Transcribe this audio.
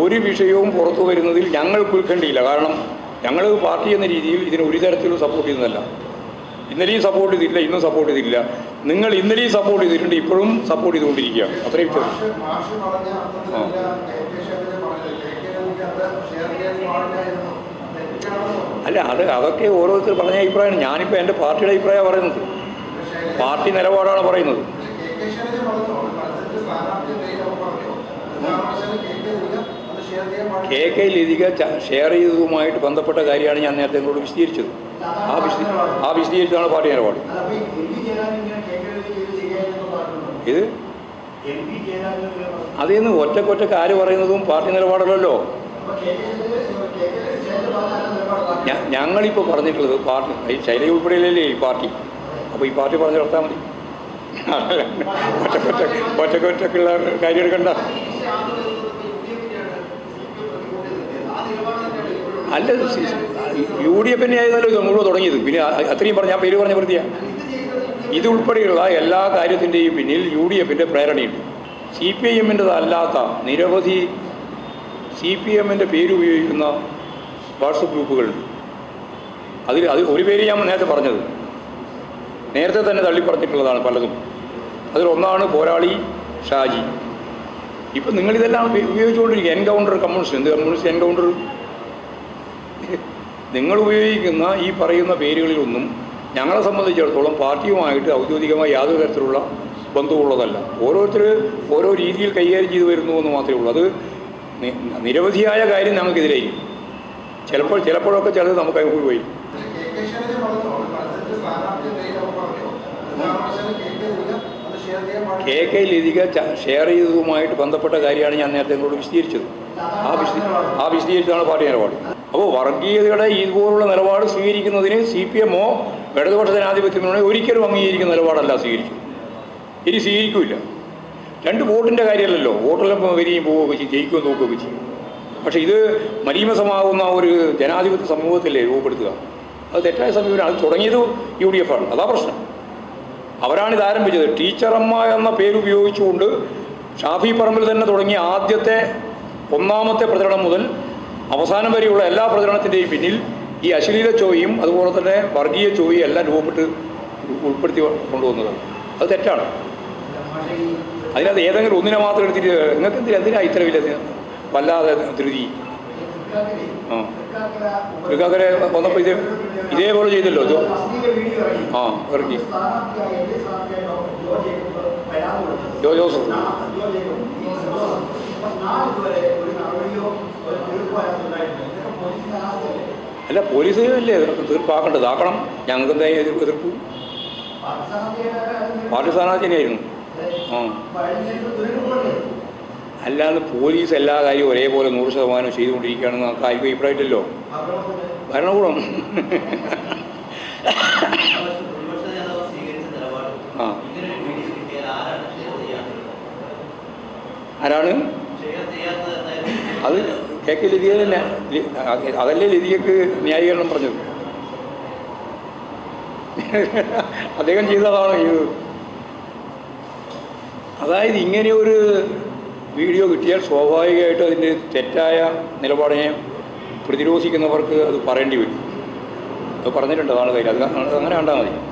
ഒരു വിഷയവും പുറത്തു വരുന്നതിൽ ഞങ്ങൾ ഉൾക്കണ്ടിയില്ല കാരണം ഞങ്ങൾ പാർട്ടി എന്ന രീതിയിൽ ഇതിന് ഒരു തരത്തിലും സപ്പോർട്ട് ചെയ്യുന്നതല്ല. ഇന്നലെയും സപ്പോർട്ട് ചെയ്തില്ല ഇന്നും സപ്പോർട്ട് ചെയ്തില്ല നിങ്ങൾ ഇന്നലെയും സപ്പോർട്ട് ചെയ്തിട്ടുണ്ട് ഇപ്പോഴും സപ്പോർട്ട് ചെയ്തുകൊണ്ടിരിക്കുകയാണ്. അത്രയും അല്ല അത് അതൊക്കെ ഓരോരുത്തർ പറഞ്ഞ അഭിപ്രായമാണ്. ഞാനിപ്പോൾ എന്റെ പാർട്ടിയുടെ അഭിപ്രായമാണ് പറയുന്നത്. പാർട്ടി നിലപാടാണ് പറയുന്നത്. കെ കെ ലതിക ഷെയർ ചെയ്തതുമായിട്ട് ബന്ധപ്പെട്ട കാര്യമാണ് ഞാൻ നേരത്തെ നിങ്ങളോട് വിശദീകരിച്ചത്. ആ വിശദീ ആ വിശദീകരിച്ചതാണ് പാർട്ടി നിലപാട്? ഇത്. അതിൽ നിന്ന് ഒറ്റക്കൊറ്റക്ക് ആര് പറയുന്നതും പാർട്ടി നിലപാടല്ലല്ലോ. ഞങ്ങളിപ്പോൾ പറഞ്ഞിട്ടുള്ളത് പാർട്ടി ഈ ശൈലി ഉൾപ്പെടെയല്ലേ ഈ പാർട്ടി? അപ്പോൾ ഈ പാർട്ടി പറഞ്ഞു നടത്താൽ മതി. ഒറ്റക്കൊറ്റ ഒറ്റക്കൊറ്റക്കുള്ള കാര്യം എടുക്കണ്ട. അല്ല യു ഡി എഫിനെ ആയിരുന്നല്ലോ ഇത് മുഴുവൻ തുടങ്ങിയത്. പിന്നെ അത്രയും പറഞ്ഞ പേര് പറഞ്ഞ വൃത്തിയാണ് ഇതുൾപ്പെടെയുള്ള എല്ലാ കാര്യത്തിന്റെയും പിന്നിൽ യു ഡി എഫിന്റെ പ്രേരണയുണ്ട്. സി പി ഐ എമ്മിന്റെതല്ലാത്ത നിരവധി സി പി എമ്മിന്റെ പേരുപയോഗിക്കുന്ന വാട്സപ്പ് ഗ്രൂപ്പുകളുണ്ട്. അതിൽ അത് ഒരു പേര് ഞാൻ നേരത്തെ പറഞ്ഞത്. നേരത്തെ തന്നെ തള്ളി പറഞ്ഞിട്ടുള്ളതാണ് പലതും അതിലൊന്നാണ് പോരാളി ഷാജി. ഇപ്പം നിങ്ങളിതെല്ലാം ഉപ- ഉപയോഗിച്ചുകൊണ്ടിരിക്കുക. Encounter communist. എന്ത് കമ്മ്യൂണിസ്റ്റ് എൻകൗണ്ടർ? നിങ്ങൾ ഉപയോഗിക്കുന്ന ഈ പറയുന്ന പേരുകളിലൊന്നും ഞങ്ങളെ സംബന്ധിച്ചിടത്തോളം പാർട്ടിയുമായിട്ട് ഔദ്യോഗികമായി യാതൊരു തരത്തിലുള്ള ബന്ധമുള്ളതല്ല ഓരോരുത്തർ ഓരോ രീതിയിൽ കൈകാര്യം ചെയ്തു വരുന്നു എന്ന് മാത്രമേ ഉള്ളൂ. അത് നിരവധിയായ കാര്യം നമുക്കെതിരായിരിക്കും. ചിലപ്പോൾ ചിലപ്പോഴൊക്കെ ചിലത് നമുക്ക് അനുകൂലം പോയി. കെ കെ ലതിക ഷെയർ ചെയ്തതുമായിട്ട് ബന്ധപ്പെട്ട കാര്യമാണ് ഞാൻ നേരത്തെ നിങ്ങളോട് വിശദീകരിച്ചത്. ആ വിശദീ ആ വിശദീകരിച്ചാണ് പാർട്ടി നിലപാട്. അപ്പോൾ വർഗീയതയുടെ ഇതുപോലുള്ള നിലപാട് സ്വീകരിക്കുന്നതിന് സി പി എമ്മോ ഇടതുപക്ഷ ജനാധിപത്യം ഒരിക്കലും അംഗീകരിക്കുന്ന നിലപാടല്ല സ്വീകരിച്ചു ഇനി സ്വീകരിക്കില്ല. രണ്ട് വോട്ടിന്റെ കാര്യമല്ലല്ലോ. വോട്ടെല്ലാം വരികയും പോവുകയൊക്കെ ചെയ്യും ജയിക്കുകയും നോക്കുകയൊക്കെ ചെയ്യും. പക്ഷേ ഇത് മലീമസമാകുന്ന ഒരു ജനാധിപത്യ സമൂഹത്തിൽ രൂപപ്പെടുത്തുക? അത് തെറ്റായ സമീപനം. അത് തുടങ്ങിയത് യു ഡി എഫ് ആണ്. അതാ പ്രശ്നം. അവരാണ് ഇത് ആരംഭിച്ചത്. ടീച്ചറമ്മ എന്ന പേര് ഉപയോഗിച്ചുകൊണ്ട് ഷാഫി പറമ്പിൽ തന്നെ തുടങ്ങിയ ആദ്യത്തെ ഒന്നാമത്തെ പ്രചരണം മുതൽ അവസാനം വരെയുള്ള എല്ലാ പ്രചരണത്തിന്റെയും പിന്നിൽ ഈ അശ്ലീല ചോയും അതുപോലെ തന്നെ വർഗീയ ചോയും എല്ലാം രൂപപ്പെട്ട് ഉൾപ്പെടുത്തി കൊണ്ടുവന്നത് അത് തെറ്റാണ് അതിനകത്ത് ഏതെങ്കിലും ഒന്നിനെ മാത്രം എടുത്തിട്ട് നിങ്ങൾക്ക് എന്തിനാ എന്തിനാ ഇത്ര വലിയ വല്ലാതെ ധൃതി ആ വന്നപ്പോൾ ഇത് ഇതേപോലെ ചെയ്തല്ലോ ജോ. ആ, ഇറക്കി. ജോ ജോസഫ്. അല്ല പോലീസ് അല്ലേ തീർപ്പാക്കേണ്ടത്. ആക്കണം. ഞങ്ങൾക്ക് എന്തായാലും എതിർപ്പ് എതിർപ്പ്. പാർട്ടി സ്ഥാനാർത്ഥിനെയായിരുന്നു ആ. അല്ലാതെ പോലീസ് എല്ലാ കാര്യവും ഒരേപോലെ നൂറ് ശതമാനം ചെയ്തുകൊണ്ടിരിക്കുകയാണെന്ന് നമുക്ക് ആർക്കും അഭിപ്രായമില്ലല്ലോ. ഭരണകൂടം. ആ. ആരാണ്? അത് കെ കെ അതല്ലേ ലതികക്ക് ന്യായീകരണം പറഞ്ഞത്? അദ്ദേഹം ചെയ്തതാണ് ഇത്. അതായത് ഇങ്ങനെ ഒരു വീഡിയോ കിട്ടിയാൽ സ്വാഭാവികമായിട്ടും അതിന്റെ തെറ്റായ നിലപാടിനെ പ്രതിരോധിക്കുന്നവർക്ക് അത് പറയേണ്ടി വരും. അത് പറഞ്ഞിട്ടുണ്ട് അതാണ് കയ്യിൽ. അത് അങ്ങനെ കണ്ടാൽ മതി.